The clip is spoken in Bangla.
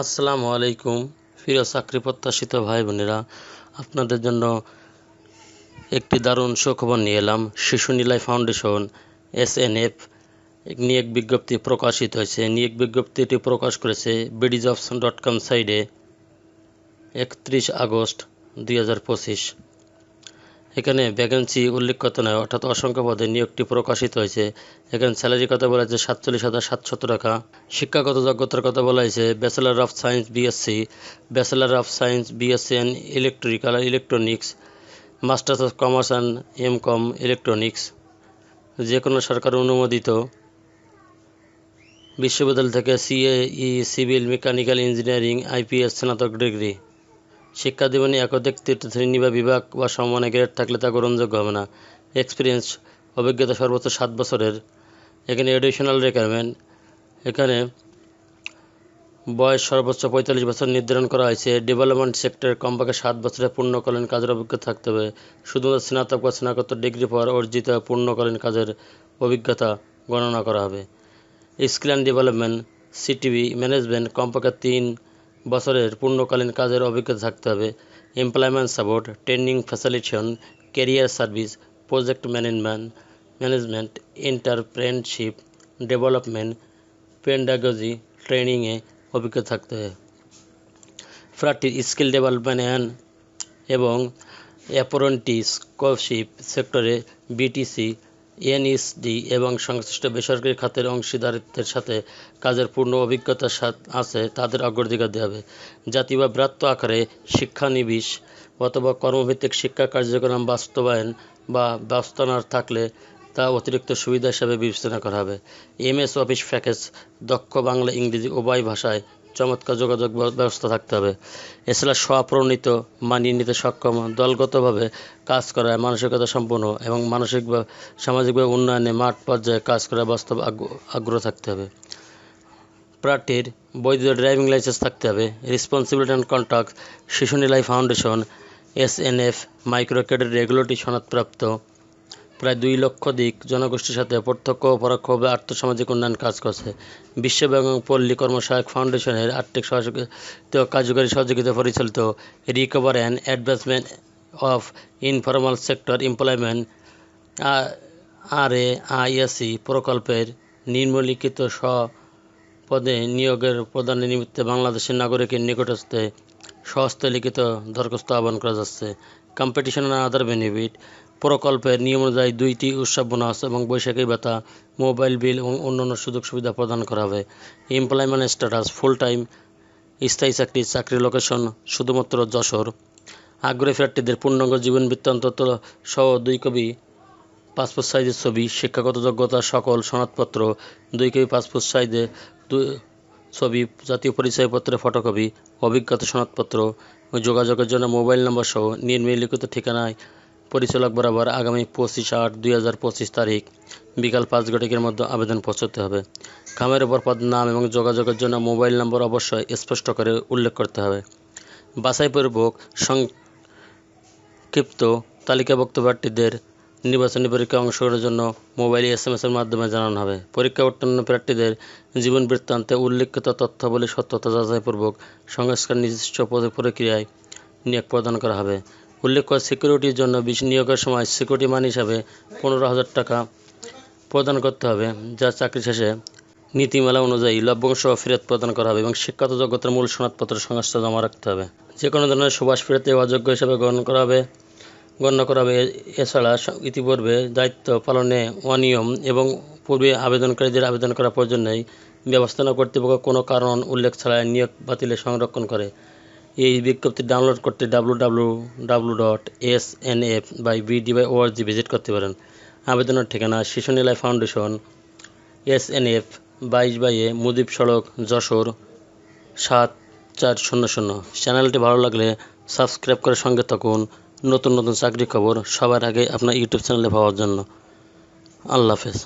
আসসালামু আলাইকুম। প্রিয় চাকরি প্রত্যাশিত ভাই বোনেরা, আপনাদের জন্য একটি দারুণ সুখবর নিয়ে এলাম। Shishu Nilay foundation S N F নিয়োগ বিজ্ঞপ্তি প্রকাশিত হয়েছে। নিয়োগ বিজ্ঞপ্তিটি প্রকাশ করেছে বিডিজবস ডট কম সাইডে একত্রিশ আগস্ট দুই হাজার পঁচিশ। এখানে ভ্যাকেন্সি উল্লেখ করতে নয়, অর্থাৎ অসংখ্য পদে নিয়োগটি প্রকাশিত হয়েছে। এখানে স্যালারি কথা বলা হয়েছে সাতচল্লিশ হাজার সাতশত টাকা। শিক্ষাগত যোগ্যতার কথা বলা হয়েছে bachelor of science BSc bachelor of science BSc and electrical electronics masters of commerce and M com electronics যে কোনো সরকার অনুমোদিত। বিশ্ববিদ্যালয় থেকে CAE civil mechanical engineering IPS স্নাতক ডিগ্রি। শিক্ষা জীবনে একাধিক শ্রেণি বা বিভাগ বা সম্মানে গ্রেড থাকলে তা গ্রহণযোগ্য হবে না। এক্সপিরিয়েন্স অভিজ্ঞতা সর্বোচ্চ সাত বছরের। এখানে এডিশনাল রিকোয়ারমেন্ট এখানে বয়স সর্বোচ্চ পঁয়তাল্লিশ বছর নির্ধারণ করা হয়েছে। ডেভেলপমেন্ট সেক্টরে কমপক্ষে সাত বছরের পূর্ণকালীন কাজের অভিজ্ঞতা থাকতে হবে। শুধুমাত্র স্নাতক বা স্নাতকোত্তর ডিগ্রি পর অর্জিত পূর্ণকালীন কাজের অভিজ্ঞতা গণনা করা হবে। Skill and development CTV management কমপক্ষে তিন বছরের পূর্ণকালীন কাজের অভিজ্ঞতা থাকতে হবে। Employment support training facilitation career service project management management entrepreneurship development pedagogy ট্রেনিংয়ে অভিজ্ঞতা থাকতে হবে। প্রার্থীর স্কিল ডেভেলপমেন্ট অ্যান্ড এবং অ্যাপ্রেন্টিসশিপ সেক্টরে বিটিসি এনএসডি এবং সংশ্লিষ্ট বেসরকারি খাতের অংশীদারিত্বের সাথে কাজের পূর্ণ অভিজ্ঞতা আছে, তাদের অগ্রাধিকার দেওয়া হবে। জাতি বা ব্রাত্য আকারে শিক্ষানবিশ অথবা কর্মভিত্তিক শিক্ষা কার্যক্রম বাস্তবায়ন বা বাস্তবায়ন থাকলে তা অতিরিক্ত সুবিধা হিসাবে বিবেচনা করা হবে। এমএস অফিস প্যাকেজ, দক্ষ বাংলা ইংরেজি উভয় ভাষায় চমৎকার যোগাযোগ ব্যবস্থা থাকতে হবে। এছাড়া স্বপ্রণীত, মানিয়ে নিতে সক্ষম, দলগতভাবে কাজ করা মানসিকতা সম্পন্ন এবং মানসিক বা সামাজিকভাবে উন্নয়নে মাঠ পর্যায়ে কাজ করা বাস্তব আগ্রহ থাকতে হবে। প্রার্থীর বৈধ ড্রাইভিং লাইসেন্স থাকতে হবে। Responsibility and contact Shishu Nilai foundation, S N F micro credit regulatory সনদপ্রাপ্ত প্রায় দুই লক্ষ দিক জনগোষ্ঠীর সাথে প্রত্যক্ষ ও পরোক্ষভাবে আর্থসামাজিক উন্নয়ন কাজ করছে। বিশ্বব্যাংক এবং পল্লী কর্মসহায়ক ফাউন্ডেশনের আর্থিক সহযোগিতা কার্যকারী সহযোগিতা পরিচালিত recover and advancement of informal sector employment R A IAC প্রকল্পের নিম্নলিখিত পদে নিয়োগের প্রদানের নিমিত্তে বাংলাদেশের নাগরিকের নিকটস্থে লিখিত দরখাস্ত আহ্বান করা যাচ্ছে। কম্পিটিশন আদার বেনিফিট প্রকল্পের নিয়ম অনুযায়ী দুইটি উৎসব বোনাস এবং বৈশাখী ভাতা মোবাইল বিল এবং অন্যান্য সুযোগ সুবিধা প্রদান করা হবে। এমপ্লয়মেন্ট স্ট্যাটাস ফুল টাইম স্থায়ী চাকরি চাকরি লোকেশন শুধুমাত্র যশোর। আগ্রহী প্রার্থীদের পূর্ণাঙ্গ জীবন বৃত্তান্ত সহ দুই কবি পাসপোর্ট সাইজের ছবি, শিক্ষাগত যোগ্যতা সকল সনদপত্র, দুই কবি পাসপোর্ট সাইজে ছবি, জাতীয় পরিচয়পত্রের ফটোকপি, অভিজ্ঞতা সনদপত্র যোগাযোগের জন্য মোবাইল নম্বর সহ নির্মিলিখিত ঠিকানায় পরিচালক বরাবর আগামী পঁচিশ আট দুই হাজার পঁচিশ তারিখ বিকাল পাঁচ ঘটিকের মধ্যে আবেদন পৌঁছতে হবে। খামের ওপর পদ নাম এবং যোগাযোগের জন্য মোবাইল নম্বর অবশ্যই স্পষ্ট করে উল্লেখ করতে হবে। বাছাইপূর্বক সংক্ষিপ্ত তালিকাভুক্ত প্রার্থীদের নির্বাচনী পরীক্ষায় অংশগ্রহণের জন্য মোবাইল এস এম এসের মাধ্যমে জানানো হবে। পরীক্ষা উত্তীর্ণ প্রার্থীদের জীবন বৃত্তান্তে উল্লেখিত তথ্যাবলী সত্যতা যাচাইপূর্বক সংস্কার নির্দিষ্ট প্রক্রিয়ায় নিয়োগ প্রদান করা হবে। উল্লেখ্য, সিকিউরিটির জন্য বিশ নিয়োগের সময় সিকিউরিটি মান হিসাবে পনেরো হাজার টাকা প্রদান করতে হবে, যা চাকরি শেষে নীতিমালা অনুযায়ী লভ্যাংশ ফেরত প্রদান করা হবে এবং শিক্ষাগত যোগ্যতার মূল সনদপত্র সংস্থা জমা রাখতে হবে। যে কোনো ধরনের সুবাস ফেরতে অযোগ্য হিসাবে গ্রহণ করা হবে। গণ্য করা হবে এছাড়া ইতিপূর্বে দায়িত্ব পালনে অনিয়ম এবং পূর্বে আবেদনকারীদের আবেদন করার প্রয়োজন নেই ব্যবস্থাপনা কর্তৃপক্ষ কোনো কারণ উল্লেখ ছাড়াই নিয়োগ বাতিলে সংরক্ষণ করে। এই বিজ্ঞপ্তি ডাউনলোড করতে W W W dot S N F by BD by ORG visit করতে পারেন। আবেদনের ঠিকানা Shishu Nilay foundation, S N F, বাইশ বাইয়ে মুদিব সড়ক, যশোর, সাত চার শূন্য শূন্য। চ্যানেলটি ভালো লাগলে সাবস্ক্রাইব করে সঙ্গে থাকুন। নতুন নতুন চাকরি খবর সবার আগে আপনার ইউটিউব চ্যানেলে পাওয়ার জন্য। আল্লাহ হাফেজ।